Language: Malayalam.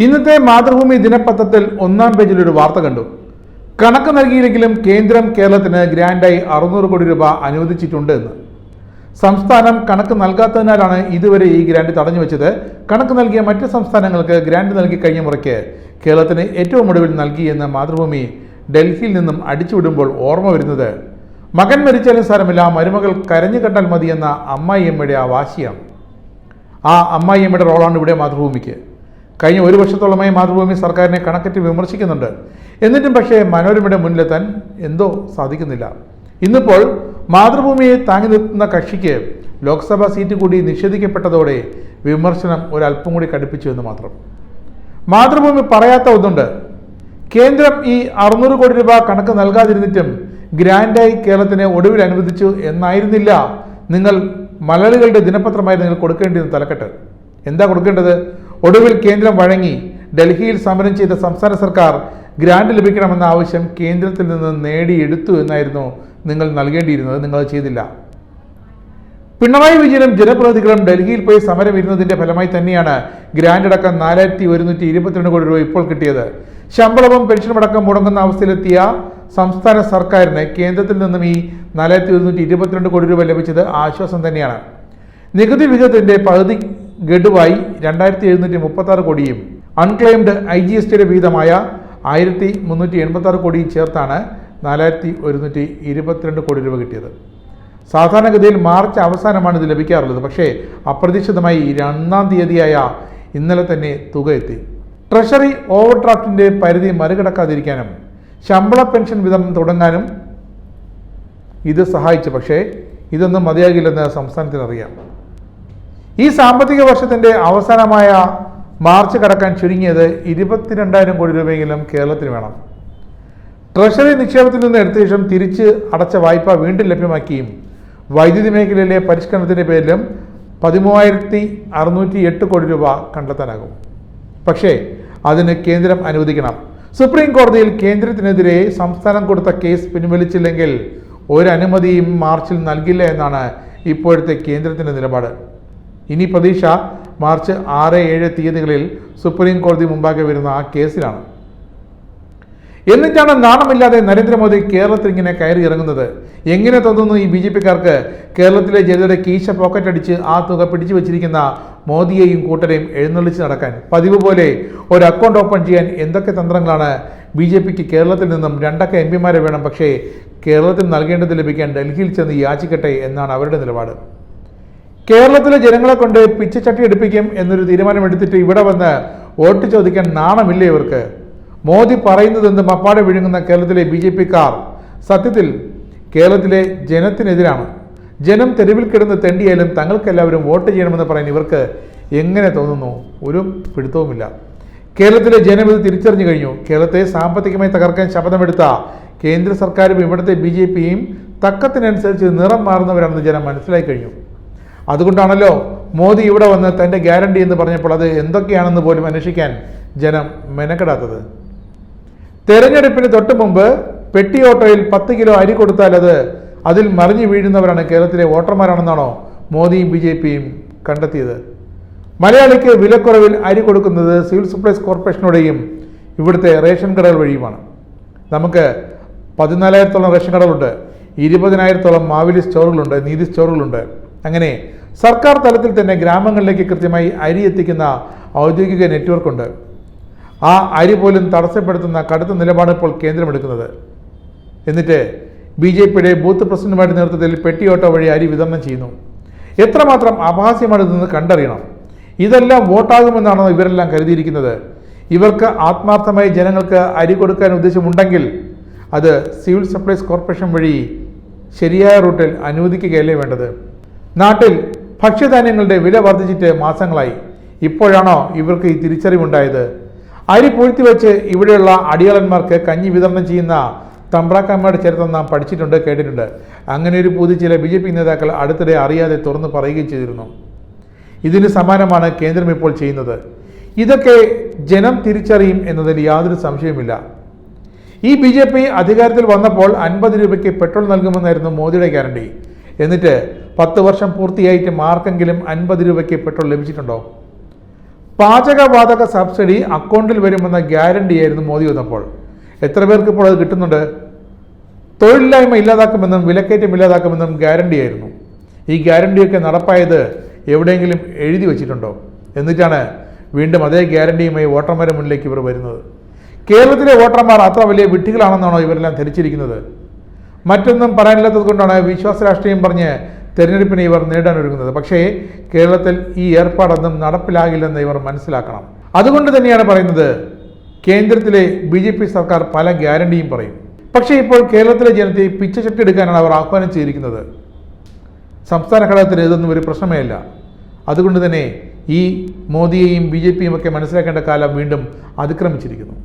ഇന്നത്തെ മാതൃഭൂമി ദിനപത്രത്തിൽ ഒന്നാം പേജിൽ ഒരു വാർത്ത കണ്ടു. കണക്ക് നൽകിയില്ലെങ്കിലും കേന്ദ്രം കേരളത്തിന് ഗ്രാൻഡായി അറുന്നൂറ് കോടി രൂപ അനുവദിച്ചിട്ടുണ്ട് എന്ന്. സംസ്ഥാനം കണക്ക് നൽകാത്തതിനാലാണ് ഇതുവരെ ഈ ഗ്രാൻഡ് തടഞ്ഞു വെച്ചത്. കണക്ക് നൽകിയ മറ്റ് സംസ്ഥാനങ്ങൾക്ക് ഗ്രാൻഡ് നൽകി കഴിഞ്ഞ മുറയ്ക്ക് കേരളത്തിന് ഏറ്റവും ഒടുവിൽ നൽകിയെന്ന് മാതൃഭൂമി ഡൽഹിയിൽ നിന്നും അടിച്ചുവിടുമ്പോൾ ഓർമ്മ വരുന്നത്. മകൻ മരിച്ചാലും സാരമില്ല മരുമകൾ കരഞ്ഞു കണ്ടാൽ മതിയെന്ന അമ്മായിയമ്മയുടെ ആ വാശിയാണ്. ആ അമ്മായിയമ്മയുടെ റോളാണ് ഇവിടെ മാതൃഭൂമിക്ക്. കഴിഞ്ഞ ഒരു വർഷത്തോളമായി മാതൃഭൂമി സർക്കാരിനെ കണക്കറ്റ് വിമർശിക്കുന്നുണ്ട്. എന്നിട്ടും പക്ഷേ മനോരമയുടെ മുന്നിലെത്താൻ എന്തോ സാധിക്കുന്നില്ല. ഇന്നിപ്പോൾ മാതൃഭൂമിയെ താങ്ങി നിർത്തുന്ന കക്ഷിക്ക് ലോക്സഭാ സീറ്റ് കൂടി നിഷേധിക്കപ്പെട്ടതോടെ വിമർശനം ഒരല്പം കൂടി കടുപ്പിച്ചു എന്ന് മാത്രം. മാതൃഭൂമി പറയാത്ത ഒന്നുണ്ട് കേന്ദ്രം ഈ അറുന്നൂറ് കോടി രൂപ കണക്ക് നൽകാതിരുന്നിട്ടും ഗ്രാൻഡായി കേരളത്തിന് ഒടുവിൽ അനുവദിച്ചു എന്നായിരുന്നില്ല നിങ്ങൾ മലയാളികളുടെ ദിനപത്രമായി നിങ്ങൾ കൊടുക്കേണ്ടിയിരുന്ന തലക്കെട്ട്. എന്താ കൊടുക്കേണ്ടത്? ഒടുവിൽ കേന്ദ്രം വഴങ്ങി ഡൽഹിയിൽ സമരം ചെയ്ത സംസ്ഥാന സർക്കാർ ഗ്രാന്റ് ലഭിക്കണമെന്ന ആവശ്യം കേന്ദ്രത്തിൽ നിന്ന് നേടിയെടുത്തു എന്നായിരുന്നു നിങ്ങൾ നൽകേണ്ടിയിരുന്നത്. നിങ്ങൾ ചെയ്തില്ല. പിണറായി വിജയനും ജനപ്രതിനിധികളും ഡൽഹിയിൽ പോയി സമരം ഇരുന്നതിന്റെ ഫലമായി തന്നെയാണ് ഗ്രാന്റ് അടക്കം നാലായിരത്തി ഒരുന്നൂറ്റി ഇരുപത്തിരണ്ട് കോടി രൂപ ഇപ്പോൾ കിട്ടിയത്. ശമ്പളവും പെൻഷനും അടക്കം മുടങ്ങുന്ന അവസ്ഥയിലെത്തിയ സംസ്ഥാന സർക്കാരിന് കേന്ദ്രത്തിൽ നിന്നും ഈ നാലായിരത്തി ഒരുന്നൂറ്റി ഇരുപത്തിരണ്ട് കോടി രൂപ ലഭിച്ചത് ആശ്വാസം തന്നെയാണ്. നികുതി വിഹിതത്തിന്റെ പകുതി ഗഡുവായി രണ്ടായിരത്തി എഴുന്നൂറ്റി മുപ്പത്തി ആറ് കോടിയും അൺക്ലെയിംഡ് ഐ ജി എസ് ടിയുടെ വിഹിതമായ ആയിരത്തി മുന്നൂറ്റി എൺപത്തി ആറ് കോടിയും ചേർത്താണ് നാലായിരത്തി ഒരുന്നൂറ്റി ഇരുപത്തിരണ്ട് കോടി രൂപ കിട്ടിയത്. സാധാരണഗതിയിൽ മാർച്ച് അവസാനമാണ് ഇത് ലഭിക്കാറുള്ളത്. പക്ഷേ അപ്രതീക്ഷിതമായി രണ്ടാം തീയതിയായ ഇന്നലെ തന്നെ തുക എത്തി. ട്രഷറി ഓവർ ഡ്രാഫ്റ്റിന്റെ പരിധി മറികടക്കാതിരിക്കാനും ശമ്പള പെൻഷൻ വിതരണം തുടങ്ങാനും ഇത് സഹായിച്ചു. പക്ഷേ ഇതൊന്നും മതിയാകില്ലെന്ന് സംസ്ഥാനത്തിനറിയാം ഈ സാമ്പത്തിക വർഷത്തിന്റെ അവസാനമായ മാർച്ച് കടക്കാൻ ചുരുങ്ങിയത് ഇരുപത്തിരണ്ടായിരം കോടി രൂപയെങ്കിലും കേരളത്തിന് വേണം. ട്രഷറി നിക്ഷേപത്തിൽ നിന്ന് എടുത്ത ശേഷം തിരിച്ച് അടച്ച വായ്പ വീണ്ടും ലഭ്യമാക്കിയും വൈദ്യുതി മേഖലയിലെ പരിഷ്കരണത്തിന്റെ പേരിലും പതിമൂവായിരത്തി അറുന്നൂറ്റി എട്ട് കോടി രൂപ കണ്ടെത്താനാകും. പക്ഷേ അതിന് കേന്ദ്രം അനുവദിക്കണം. സുപ്രീം കോടതിയിൽ കേന്ദ്രത്തിനെതിരെ സംസ്ഥാനം കൊടുത്ത കേസ് പിൻവലിച്ചില്ലെങ്കിൽ ഒരു മാർച്ചിൽ നൽകില്ല എന്നാണ് ഇപ്പോഴത്തെ കേന്ദ്രത്തിന്റെ നിലപാട്. ഇനി പ്രതീക്ഷ മാർച്ച് ആറ് ഏഴ് തീയതികളിൽ സുപ്രീം കോടതി മുമ്പാകെ വരുന്ന ആ കേസിലാണ്. എന്നിട്ടാണ് നാണമില്ലാതെ നരേന്ദ്രമോദി കേരളത്തിൽ ഇങ്ങനെ കയറി ഇറങ്ങുന്നത്. എങ്ങനെ തോന്നുന്നു ഈ ബി ജെ പിക്കാർക്ക്? കേരളത്തിലെ ജനതയുടെ കീശ പോക്കറ്റ് അടിച്ച് ആ തുക പിടിച്ചു വെച്ചിരിക്കുന്ന മോദിയെയും കൂട്ടരെയും എഴുന്നള്ളിച്ച് നടക്കാൻ. പതിവ് പോലെ ഒരു അക്കൗണ്ട് ഓപ്പൺ ചെയ്യാൻ എന്തൊക്കെ തന്ത്രങ്ങളാണ് ബി ജെ പിക്ക് കേരളത്തിൽ നിന്നും രണ്ടൊക്കെ എം പിമാരെ വേണം. പക്ഷേ കേരളത്തിൽ നൽകേണ്ടത് ലഭിക്കാൻ ഡൽഹിയിൽ ചെന്ന് യാചിക്കട്ടെ എന്നാണ് അവരുടെ നിലപാട്. കേരളത്തിലെ ജനങ്ങളെ കൊണ്ട് പിച്ചച്ചട്ടി എടുപ്പിക്കും എന്നൊരു തീരുമാനമെടുത്തിട്ട് ഇവിടെ വന്ന് വോട്ട് ചോദിക്കാൻ നാണമില്ലേ ഇവർക്ക്? മോദി പറയുന്നതെന്ത് മപ്പാടെ വിഴുങ്ങുന്ന കേരളത്തിലെ ബി ജെ സത്യത്തിൽ കേരളത്തിലെ ജനത്തിനെതിരാണ്. ജനം തെരുവിൽ കിടന്ന് തെണ്ടിയാലും തങ്ങൾക്കെല്ലാവരും വോട്ട് ചെയ്യണമെന്ന് പറയാൻ ഇവർക്ക് എങ്ങനെ തോന്നുന്നു? ഒരു പിടുത്തവുമില്ല. കേരളത്തിലെ ജനം ഇത് തിരിച്ചറിഞ്ഞു കഴിഞ്ഞു. കേരളത്തെ സാമ്പത്തികമായി തകർക്കാൻ ശപഥമെടുത്ത കേന്ദ്ര സർക്കാരും ഇവിടുത്തെ ബി ജെ പിയും തക്കത്തിനനുസരിച്ച് നിറം മാറുന്നവരാണെന്ന് ജനം മനസ്സിലായി കഴിഞ്ഞു. അതുകൊണ്ടാണല്ലോ മോദി ഇവിടെ വന്ന് തന്റെ ഗ്യാരണ്ടി എന്ന് പറഞ്ഞപ്പോൾ അത് എന്തൊക്കെയാണെന്ന് പോലും അന്വേഷിക്കാൻ ജനം മെനക്കെടാത്തത്. തെരഞ്ഞെടുപ്പിന് തൊട്ട് മുമ്പ് പെട്ടി ഓട്ടോയിൽ പത്ത് കിലോ അരി കൊടുത്താൽ അത് അതിൽ മറിഞ്ഞു വീഴുന്നവരാണ് കേരളത്തിലെ വോട്ടർമാരാണെന്നാണോ മോദിയും ബി ജെ പിയും കണ്ടെത്തിയത്. മലയാളിക്ക് വിലക്കുറവിൽ അരി കൊടുക്കുന്നത് സിവിൽ സപ്ലൈസ് കോർപ്പറേഷനോടെയും ഇവിടുത്തെ റേഷൻ കടകൾ വഴിയുമാണ്. നമുക്ക് പതിനാലായിരത്തോളം റേഷൻ കടകളുണ്ട് ഇരുപതിനായിരത്തോളം മാവിലി സ്റ്റോറുകളുണ്ട് നീതി സ്റ്റോറുകളുണ്ട്. അങ്ങനെ സർക്കാർ തലത്തിൽ തന്നെ ഗ്രാമങ്ങളിലേക്ക് കൃത്യമായി അരി എത്തിക്കുന്ന ഔദ്യോഗിക നെറ്റ്വർക്കുണ്ട്. ആ അരി പോലും തടസ്സപ്പെടുത്തുന്ന കടുത്ത നിലപാട് ഇപ്പോൾ കേന്ദ്രമെടുക്കുന്നത്. എന്നിട്ട് ബി ജെ പിയുടെ ബൂത്ത് പ്രസിഡന്റുമാരുടെ നേതൃത്വത്തിൽ പെട്ടിയോട്ടോ വഴി അരി വിതരണം ചെയ്യുന്നു. എത്രമാത്രം അപഹാസ്യമാണിതെന്ന് കണ്ടറിയണം. ഇതെല്ലാം വോട്ടാകുമെന്നാണോ ഇവരെല്ലാം കരുതിയിരിക്കുന്നത്. ഇവർക്ക് ആത്മാർത്ഥമായി ജനങ്ങൾക്ക് അരി കൊടുക്കാൻ ഉദ്ദേശമുണ്ടെങ്കിൽ അത് സിവിൽ സപ്ലൈസ് കോർപ്പറേഷൻ വഴി ശരിയായ റൂട്ടിൽ അനുവദിക്കുകയല്ലേ വേണ്ടത്? നാട്ടിൽ ഭക്ഷ്യധാന്യങ്ങളുടെ വില വർദ്ധിച്ചിട്ട് മാസങ്ങളായി. ഇപ്പോഴാണോ ഇവർക്ക് ഈ തിരിച്ചറിവുണ്ടായത്? അരി പൂഴ്ത്തി വെച്ച് ഇവിടെയുള്ള അടിയാളന്മാർക്ക് കഞ്ഞി വിതരണം ചെയ്യുന്ന തമ്പ്രാക്കന്മാരുടെ ചരിത്രം നാം പഠിച്ചിട്ടുണ്ട് കേട്ടിട്ടുണ്ട്. അങ്ങനെ ഒരു പൂതി ചില ബി ജെ പി നേതാക്കൾ അടുത്തിടെ അറിയാതെ തുറന്നു പറയുകയും ചെയ്തിരുന്നു. ഇതിന് സമാനമാണ് കേന്ദ്രം ഇപ്പോൾ ചെയ്യുന്നത്. ഇതൊക്കെ ജനം തിരിച്ചറിയും എന്നതിൽ യാതൊരു സംശയവുമില്ല. ഈ ബി ജെ പി അധികാരത്തിൽ വന്നപ്പോൾ അൻപത് രൂപയ്ക്ക് പെട്രോൾ നൽകുമെന്നായിരുന്നു മോദിയുടെ ഗ്യാരണ്ടി. എന്നിട്ട് പത്ത് വർഷം പൂർത്തിയായിട്ട് മാർക്കെങ്കിലും അൻപത് രൂപയ്ക്ക് പെട്രോൾ ലഭിച്ചിട്ടുണ്ടോ? പാചകവാതക സബ്സിഡി അക്കൗണ്ടിൽ വരുമെന്ന ഗ്യാരണ്ടി ആയിരുന്നു മോദി വന്നപ്പോൾ. എത്ര പേർക്ക് ഇപ്പോൾ അത് കിട്ടുന്നുണ്ട്? തൊഴിലില്ലായ്മ ഇല്ലാതാക്കുമെന്നും വിലക്കയറ്റം ഇല്ലാതാക്കുമെന്നും ഗ്യാരണ്ടിയായിരുന്നു ഈ ഗ്യാരണ്ടിയൊക്കെ നടപ്പായത് എവിടെയെങ്കിലും എഴുതി വച്ചിട്ടുണ്ടോ? എന്നിട്ടാണ് വീണ്ടും അതേ ഗ്യാരണ്ടിയുമായി വോട്ടർമാരുടെ മുന്നിലേക്ക് ഇവർ വരുന്നത്. കേരളത്തിലെ വോട്ടർമാർ അത്ര വലിയ വിട്ടികളാണെന്നാണോ ഇവരെല്ലാം ധരിച്ചിരിക്കുന്നത്? മറ്റൊന്നും പറയാനില്ലാത്തത് കൊണ്ടാണ് വിശ്വാസ രാഷ്ട്രീയം പറഞ്ഞ് തെരഞ്ഞെടുപ്പിനെ ഇവർ നേടാൻ ഒരുങ്ങുന്നത് പക്ഷേ കേരളത്തിൽ ഈ ഏർപ്പാടൊന്നും നടപ്പിലാകില്ലെന്ന് ഇവർ മനസ്സിലാക്കണം. അതുകൊണ്ട് തന്നെയാണ് പറയുന്നത് കേന്ദ്രത്തിലെ ബി ജെ പി സർക്കാർ പല ഗ്യാരണ്ടിയും പറയും. പക്ഷേ ഇപ്പോൾ കേരളത്തിലെ ജനത്തെ പിച്ച എടുക്കാനാണ് അവർ ആഹ്വാനം ചെയ്തിരിക്കുന്നത്. സംസ്ഥാന ഘടകത്തിന് ഇതൊന്നും ഒരു പ്രശ്നമേ അല്ല. അതുകൊണ്ട് തന്നെ ഈ മോദിയെയും ബി ജെ പിയും ഒക്കെ മനസ്സിലാക്കേണ്ട കാലം വീണ്ടും അതിക്രമിച്ചിരിക്കുന്നു.